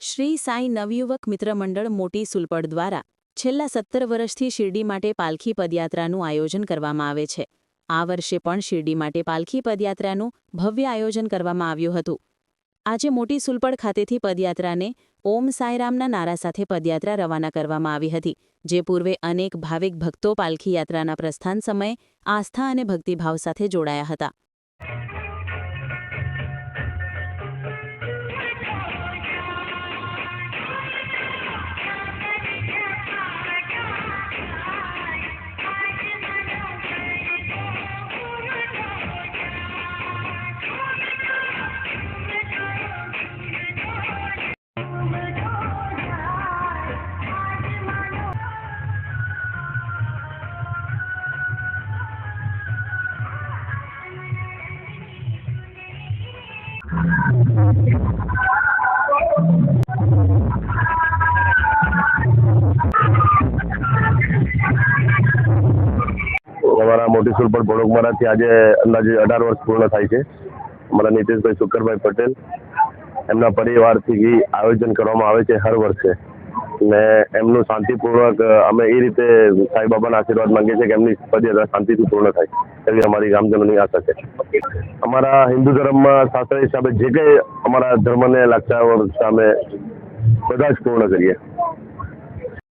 શ્રી સાંઈ નવયુવક મિત્ર મંડળ મોટી સુલપડ દ્વારા છેલ્લા સત્તર વર્ષથી શિરડી માટે પાલખી પદયાત્રાનું આયોજન કરવામાં આવે છે. આ વર્ષે પણ શિરડી માટે પાલખી પદયાત્રાનું ભવ્ય આયોજન કરવામાં આવ્યું હતું. આજે મોટી સુલપડ ખાતેથી પદયાત્રાને ઓમ સાંઈરામના નારા સાથે પદયાત્રા રવાના કરવામાં આવી હતી, જે પૂર્વે અનેક ભાવિક ભક્તો પાલખી યાત્રાના પ્રસ્થાન સમયે આસ્થા અને ભક્તિભાવ સાથે જોડાયા હતા. અમારા મોટી સુરપડ ભોળકમારાથી આજે અંદાજે અઢાર વર્ષ પૂર્ણ થાય છે. અમારા નીતિશભાઈ શુકરભાઈ પટેલ એમના પરિવારથી આયોજન કરવામાં આવે છે હર વર્ષે. ને એમનું શાંતિપૂર્વક અમે એ રીતે સાંઈબાબાના આશીર્વાદ માંગીએ છીએ કે એમની પદયાત્રા શાંતિથી પૂર્ણ થાય. એવી અમારી ગામજનોની આશા છે. અમારા હિન્દુ ધર્મમાં શાસ્ત્ર હિસાબે જે કંઈ અમારા ધર્મને લાગતા સામે બધા જ પૂર્ણ કરીએ.